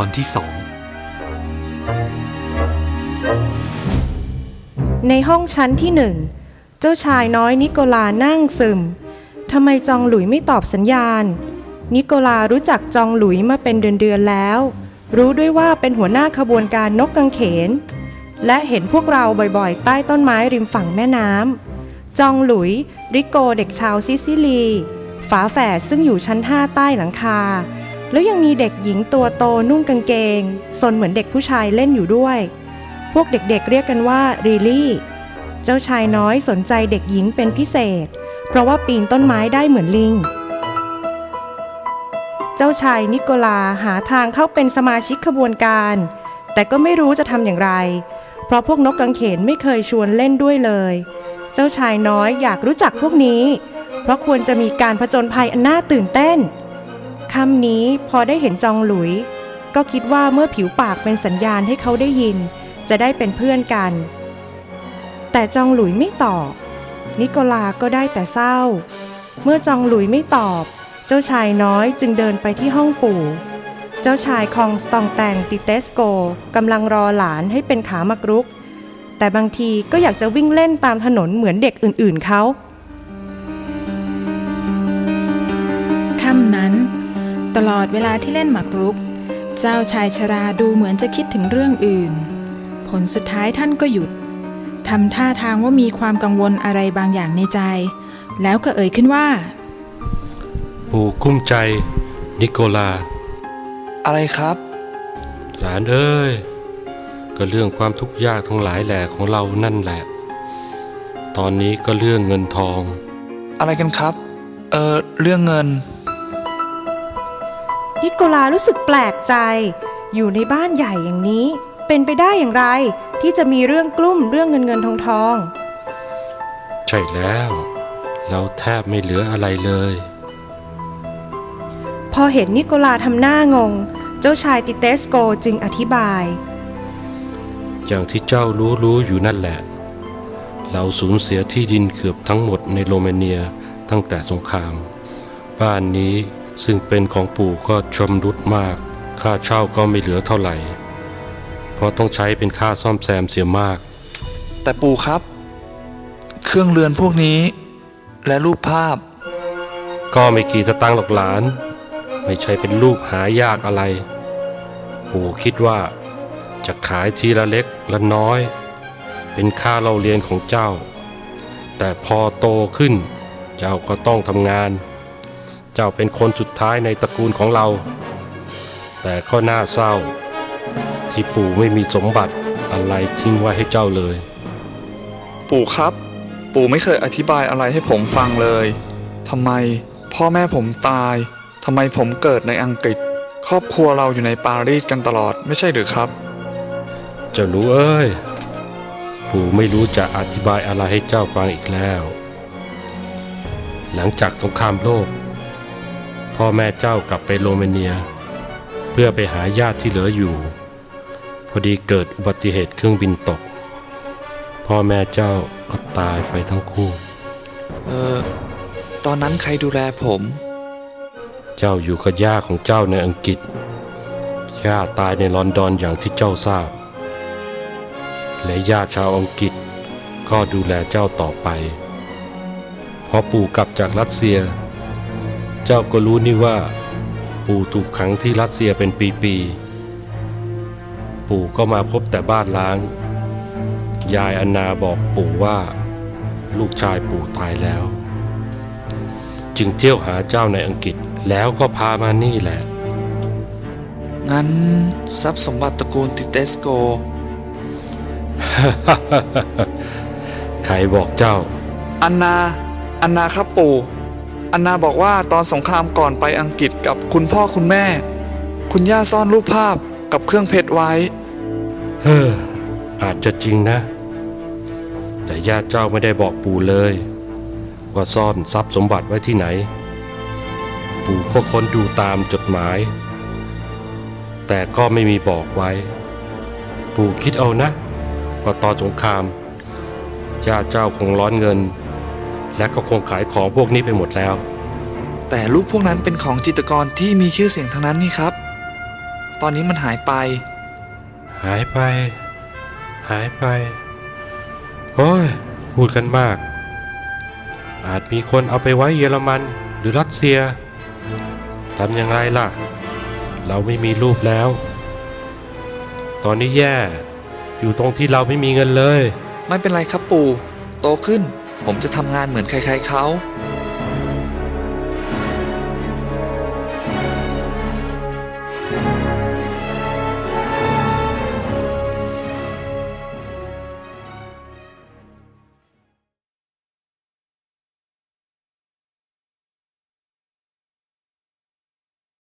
อนที่สองในห้องชั้นที่หนึ่ง เจ้าชายน้อยนิโคลานั่งซึมทำไมจองหลุยไม่ตอบสัญญาณ นิโคลารู้จักจองหลุยมาเป็นเดือนๆแล้ว รู้ด้วยว่าเป็นหัวหน้าขบวนการนกกังเขน และเห็นพวกเราบ่อยๆ ใต้ต้นไม้ริมฝั่งแม่น้ำจองหลุย ริโกเด็กชาวซิซิลี ฝาแฝดซึ่งอยู่ชั้นห้าใต้หลังคา แล้วยังมีเด็กหญิงตัวโตนุ่งกางเกงซนเหมือนเด็กผู้ชายเล่นอยู่ด้วย พวกเด็กๆเรียกกันว่ารีลี่ เจ้าชายน้อยสนใจเด็กหญิงเป็นพิเศษ เพราะว่าปีนต้นไม้ได้เหมือนลิง เจ้าชายนิโคลาหาทางเข้าเป็นสมาชิกขบวนการ แต่ก็ไม่รู้จะทำอย่างไร เพราะพวกนกกังเขนไม่เคยชวนเล่นด้วยเลย เจ้าชายน้อยอยากรู้จักพวกนี้ เพราะควรจะมีการผจญภัยอันน่าตื่นเต้น คำนี้พอได้เห็นจองหลุย ก็คิดว่าเมื่อผิวปากเป็นสัญญาณให้เขาได้ยิน จะได้เป็นเพื่อนกัน แต่จองหลุยไม่ตอบ นิโคลาก็ได้แต่เศร้า เมื่อจองหลุยไม่ตอบ เจ้าชายน้อยจึงเดินไปที่ห้องปู่ เจ้าชายคองสตองแตงติเตสโกกำลังรอหลานให้เป็นขามักรุก แต่บางทีก็อยากจะวิ่งเล่นตามถนนเหมือนเด็กอื่นๆเขาค่ำนั้น ตลอดเวลาที่เล่นหมากรุก เจ้าชายชราดูเหมือนจะคิดถึงเรื่องอื่น ผลสุดท้ายท่านก็หยุดทำท่าทางว่ามีความกังวลอะไรบางอย่างในใจ แล้วก็เอ่ยขึ้นว่า ปู่กุ้มใจ นิโคลา อะไรครับ หลานเอ้ย ก็เรื่องความทุกข์ยากทั้งหลายแหล่ของเรานั่นแหละ ตอนนี้ก็เรื่องเงินทอง อะไรกันครับ เออเรื่องเงิน นิโคลารู้สึกแปลกใจ อยู่ในบ้านใหญ่อย่างนี้ เป็นไปได้อย่างไร ที่จะมีเรื่องกลุ้มเรื่องเงินเงินทองทอง ใช่แล้ว เราแทบไม่เหลืออะไรเลย พอเห็นนิโคลาทำหน้างง เจ้าชายติเตสโกจึงอธิบาย อย่างที่เจ้ารู้รู้อยู่นั่นแหละ เราสูญเสียที่ดินเกือบทั้งหมดในโรมาเนียตั้งแต่สงคราม บ้านนี้ ซึ่งเป็นของปู่ก็ชำรุดมาก ค่าเช่าก็ไม่เหลือเท่าไหร่ เพราะต้องใช้เป็นค่าซ่อมแซมเสียมาก แต่ปู่ครับ เครื่องเรือนพวกนี้ และรูปภาพ ก็ไม่กี่สตางค์หรอกหลาน ไม่ใช่เป็นลูกหายากอะไร ปู่คิดว่าจะขายทีละเล็กละน้อย เป็นค่าเราเรียนของเจ้า แต่พอโตขึ้นเจ้าก็ต้องทำงาน เจ้าเป็นคนสุดท้ายในตระกูลของเรา แต่ก็น่าเศร้า ที่ปู่ไม่มีสมบัติอะไรทิ้งไว้ให้เจ้าเลย ปู่ครับ ปู่ไม่เคยอธิบายอะไรให้ผมฟังเลยทำไมพ่อแม่ผมตายทำไมผมเกิดในอังกฤษ ครอบครัวเราอยู่ในปารีสกันตลอดไม่ใช่หรือครับ เจ้าหนูเอ้ย ปู่ไม่รู้จะอธิบายอะไรให้เจ้าฟังอีกแล้ว หลังจากสงครามโลก พ่อแม่เจ้ากลับไปโรมาเนีย เพื่อไปหาญาติที่เหลืออยู่ พอดีเกิดอุบัติเหตุเครื่องบินตก พ่อแม่เจ้าก็ตายไปทั้งคู่ เออ ตอนนั้นใครดูแลผม เจ้าอยู่กับย่าของเจ้าในอังกฤษ ย่าตายในลอนดอนอย่างที่เจ้าทราบ และญาติชาวอังกฤษก็ดูแลเจ้าต่อไป พอปู่กลับจากรัสเซียเจ้าก็รู้นี่ว่า ปู่ถูกขังที่รัสเซียเป็นปีๆ ปู่ก็มาพบแต่บ้านล้าง ยายอนนาบอกปู่ว่า ลูกชายปู่ตายแล้ว จึงเที่ยวหาเจ้าในอังกฤษแล้วก็พามานี่แหละ งั้นทรัพย์สมบัติตระกูลติเตสโก ใครบอกเจ้า อันนา อันนาครับปู่ อันนาบอกว่าตอนสงครามก่อนไปอังกฤษกับคุณพ่อคุณแม่ คุณย่าซ่อนรูปภาพกับเครื่องเพชรไว้ เฮ้ออาจจะจริงนะ แต่ญาติเจ้าไม่ได้บอกปู่เลย ว่าซ่อนทรัพย์สมบัติไว้ที่ไหน ปู่ก็ค้นดูตามจดหมาย แต่ก็ไม่มีบอกไว้ ปู่คิดเอานะ ว่าตอนสงครามญาติเจ้าคงร้อนเงิน และก็คงขายของพวกนี้ไปหมดแล้ว แต่รูปพวกนั้นเป็นของจิตรกรที่มีชื่อเสียงทั้งนั้นนี่ครับ ตอนนี้มันหายไป หายไป หายไปโอ้ยพูดกันมาก อาจมีคนเอาไปไว้เยอรมันหรือรัสเซียทำอย่างไรล่ะ เราไม่มีรูปแล้ว ตอนนี้แย่ อยู่ตรงที่เราไม่มีเงินเลย ไม่เป็นไรครับปู่ โตขึ้น ผมจะทำงานเหมือนใครๆเขา